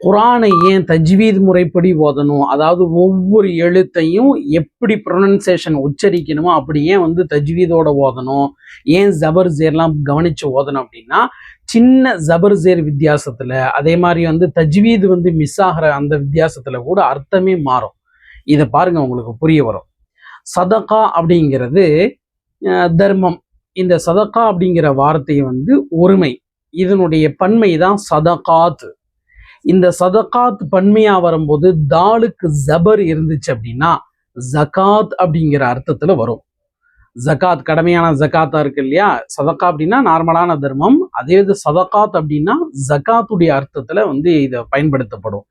குரானை ஏன் தஜ்வீத் முறைப்படி ஓதணும்? அதாவது ஒவ்வொரு எழுத்தையும் எப்படி ப்ரொனன்சேஷன் உச்சரிக்கணுமோ அப்படி ஏன் வந்து தஜ்வீதோட ஓதணும். ஏன் ஜபர் ஜேர்லாம் கவனித்து ஓதணும் அப்படின்னா சின்ன ஜபர் ஜேர் வித்தியாசத்தில் அதே மாதிரி வந்து தஜ்வீத் வந்து மிஸ் ஆகிற அந்த வித்தியாசத்தில் கூட அர்த்தமே மாறும். இதை பாருங்க உங்களுக்கு புரிய வரும். சதகா அப்படிங்கிறது தர்மம். இந்த சதகா அப்படிங்கிற வார்த்தை வந்து ஒருமை. இதனுடைய பன்மை தான் சதகாத்து. இந்த சதகாத் பன்மையா வரும்போது தாலுக்கு ஜபர் இருந்துச்சு அப்படின்னா ஜகாத் அப்படிங்கிற அர்த்தத்துல வரும். ஜகாத் கடமையான ஜகாத்தா இருக்கு இல்லையா? சதகா அப்படின்னா நார்மலான தர்மம். அதே இது சதகாத் அப்படின்னா ஜகாத்துடைய அர்த்தத்துல வந்து இதை பயன்படுத்தப்படும்.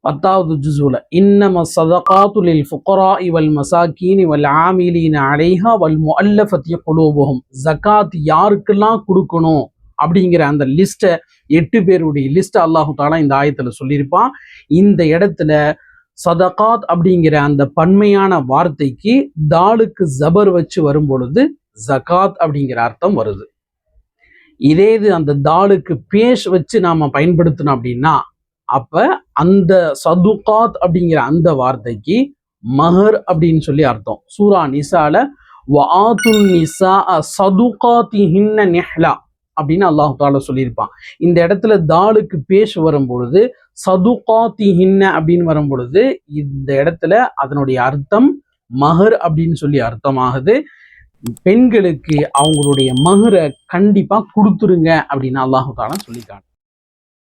பத்தாவது ஜுசுல இன்னம சதகாத்துலில் ஃபுக்கரா இவல் மசாக்கீன் இவல் ஆமிலீன் அலைஹா வல் முஅல்லஃபத்தி குலூபுஹும். ஜகாத் யாருக்கெல்லாம் கொடுக்கணும்? அப்படிங்கிற அந்த லிஸ்ட்டை எட்டு பேருடைய லிஸ்ட்டை அல்லாஹு தாலா இந்த ஆயத்தில் சொல்லியிருப்பான். இந்த இடத்துல சதகாத் அப்படிங்கிற அந்த பன்மையான வார்த்தைக்கு தாளுக்கு ஜபர் வச்சு வரும் பொழுது ஜகாத் அப்படிங்கிற அர்த்தம் வருது. இதே இது அந்த தாளுக்கு பேஷ் வச்சு நாம பயன்படுத்தினோம் அப்படின்னா அப்போ அந்த சதுகாத் அப்படிங்கிற அந்த வார்த்தைக்கு மஹர் அப்படின்னு சொல்லி அர்த்தம். சூரா நிசால வஆத்துல் நிசா சதுகாத்திஹின்ன நெஹ்லா. அப்படின்னு அல்லாஹ் தாலா சொல்லியிருப்பான். இந்த இடத்துல தாலுக்கு பேஷ் வரும்பொழுது சதுகாத்திஹின்ன அப்படின்னு வரும்பொழுது இந்த இடத்துல அதனுடைய அர்த்தம் மகர் அப்படின்னு சொல்லி அர்த்தமாகுது. பெண்களுக்கு அவங்களுடைய மகரை கண்டிப்பாக கொடுத்துருங்க அப்படின்னு அல்லாஹு தாலா சொல்லிக்காங்க